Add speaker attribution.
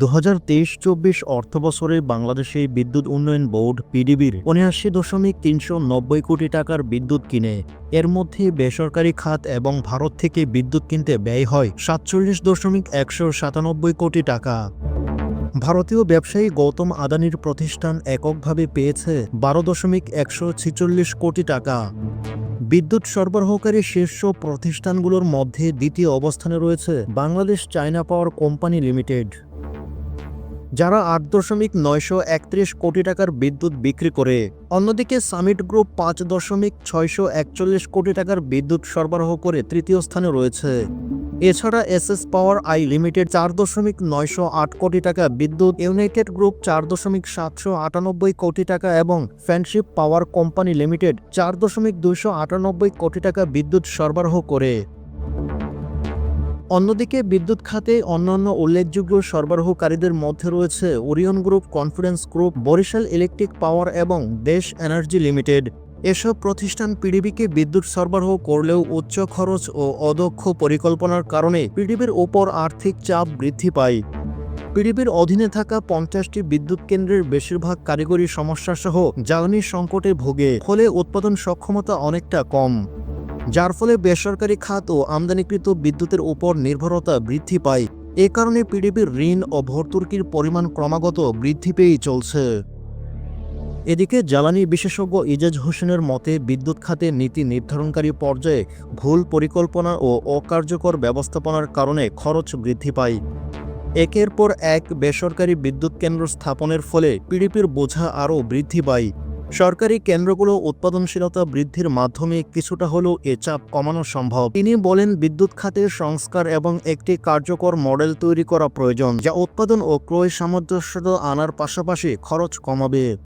Speaker 1: দু হাজার তেইশ চব্বিশ অর্থবছরে বাংলাদেশে বিদ্যুৎ উন্নয়ন বোর্ড, পিডিবির উনআশি দশমিক তিনশো নব্বই কোটি টাকার বিদ্যুৎ কিনে। এর মধ্যে বেসরকারি খাত এবং ভারত থেকে বিদ্যুৎ কিনতে ব্যয় হয় সাতচল্লিশ দশমিক একশো সাতানব্বই কোটি টাকা। ভারতীয় ব্যবসায়ী গৌতম আদানির প্রতিষ্ঠান এককভাবে পেয়েছে বারো দশমিক একশো ছিচল্লিশ কোটি টাকা। বিদ্যুৎ সরবরাহকারী শীর্ষ প্রতিষ্ঠানগুলোর মধ্যে দ্বিতীয় অবস্থানে রয়েছে Bangladesh China power company limited. যারা আট দশমিক নয়শো একত্রিশ কোটি টাকার বিদ্যুৎ বিক্রি করে। অন্যদিকে সামিট গ্রুপ পাঁচ দশমিক ছয়শো একচল্লিশ কোটি টাকার বিদ্যুৎ সরবরাহ করে তৃতীয় স্থানে রয়েছে। এছাড়া এসএস পাওয়ার আই লিমিটেড চার দশমিক নয়শো আট কোটি টাকা বিদ্যুৎ, ইউনাইটেড গ্রুপ চার দশমিক সাতশো আটানব্বই কোটি টাকা এবং ফ্যানশিপ পাওয়ার কোম্পানি লিমিটেড চার দশমিক দুইশো আটানব্বই কোটি টাকা বিদ্যুৎ সরবরাহ করে। অন্যদিকে বিদ্যুৎ খাতে অন্যান্য উল্লেখযোগ্য সরবরাহকারীদের মধ্যে রয়েছে Orion group, confidence group, Barishal electric power এবং দেশ এনার্জি লিমিটেড। এসব প্রতিষ্ঠান পিডিবিকে বিদ্যুৎ সরবরাহ করলেও উচ্চ খরচ ও অদক্ষ পরিকল্পনার কারণে পিডিবির ওপর আর্থিক চাপ বৃদ্ধি পায়। পিডিবির অধীনে থাকা পঞ্চাশটি বিদ্যুৎ কেন্দ্রের বেশিরভাগ কারিগরি সমস্যাসহ জ্বালানি সংকটে ভোগে, ফলে উৎপাদন সক্ষমতা অনেকটা কম। যার ফলে বেসরকারি খাত ও আমদানিকৃত বিদ্যুতের উপর নির্ভরতা বৃদ্ধি পায়। এ কারণে পিডিবির ঋণ ও ভর্তুকির পরিমাণ ক্রমাগত বৃদ্ধি পেয়েই চলছে। এদিকে জ্বালানি বিশেষজ্ঞ ইজাজ হোসেনের মতে, বিদ্যুৎ খাতে নীতি নির্ধারণকারী পর্যায়ে ভুল পরিকল্পনা ও অকার্যকর ব্যবস্থাপনার কারণে খরচ বৃদ্ধি পায়। একের পর এক বেসরকারি বিদ্যুৎ কেন্দ্র স্থাপনের ফলে পিডিপির বোঝা আরও বৃদ্ধি পায়। সরকারি কেন্দ্রগুলো উৎপাদনশীলতা বৃদ্ধির মাধ্যমে কিছুটা হলেও এ চাপ কমানো সম্ভব। তিনি বলেন, বিদ্যুৎ খাতের সংস্কার এবং একটি কার্যকর মডেল তৈরি করা প্রয়োজন, যা উৎপাদন ও ক্রয় সামঞ্জস্যতা আনার পাশাপাশি খরচ কমাবে।